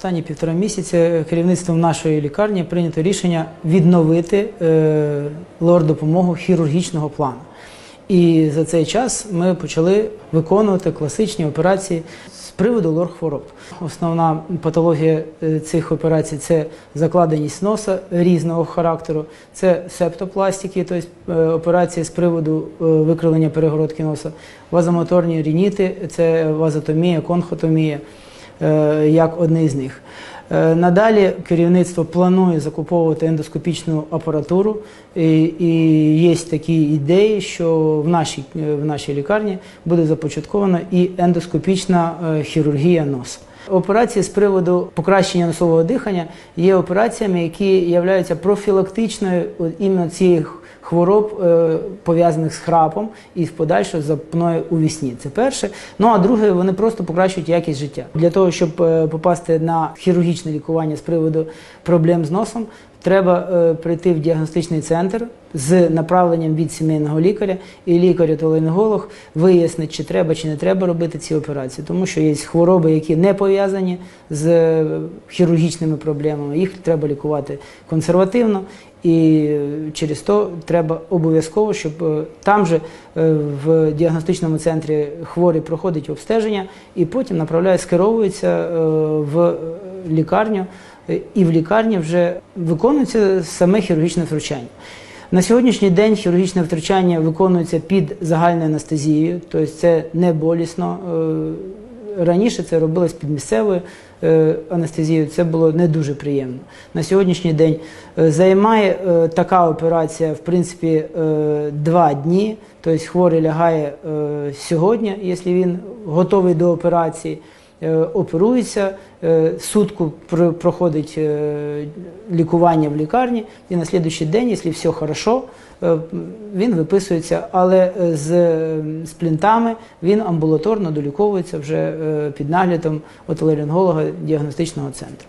Останні півтора місяці керівництвом нашої лікарні прийнято рішення відновити е, лор-допомогу хірургічного плану. І за цей час ми почали виконувати класичні операції з приводу лор-хвороб. Основна патологія е, цих операцій це закладеність носа різного характеру, це септопластики, тобто е, операції з приводу викривлення перегородки носа, вазомоторні рініти, це вазотомія, конхотомія як одне з них. Е, Надалі керівництво планує закуповувати ендоскопічну апаратуру, і, і є такі ідеї, що в нашій, е, в нашій лікарні буде започаткована і ендоскопічна е, хірургія носа. Операції з приводу покращення носового дихання є операціями, які являються профілактичною іменно цих хвороб, е, пов'язаних з храпом і в подальшому запною у вісні. Це перше. Ну а друге, вони просто покращують якість життя. Для того, щоб е, попасти на хірургічне лікування з приводу проблем з носом, треба е, прийти в діагностичний центр з направленням від сімейного лікаря, і лікар-отоларинголог вияснить, чи треба чи не треба робити ці операції, тому що є хвороби, які не пов'язані з е, хірургічними проблемами. Їх треба лікувати консервативно. І е, через то треба обов'язково, щоб там же в діагностичному центрі хворий проходить обстеження і потім направляє, скеровується е, в лікарню, е, і в лікарні вже виконується саме хірургічне втручання. На сьогоднішній день хірургічне втручання виконується під загальною анестезією, тобто це не болісно. Е, Раніше це робилось під місцевою е, анестезією, це було не дуже приємно. На сьогоднішній день займає така операція, в принципі, два дні. Тобто хворий лягає сьогодні, якщо він готовий до операції, оперується, е, сутку пр- проходить е, лікування в лікарні, і на слідуючий день, якщо все хорошо, е, він виписується, але е, з, е, з плінтами він амбулаторно доліковується вже е, під наглядом отоларинголога діагностичного центру.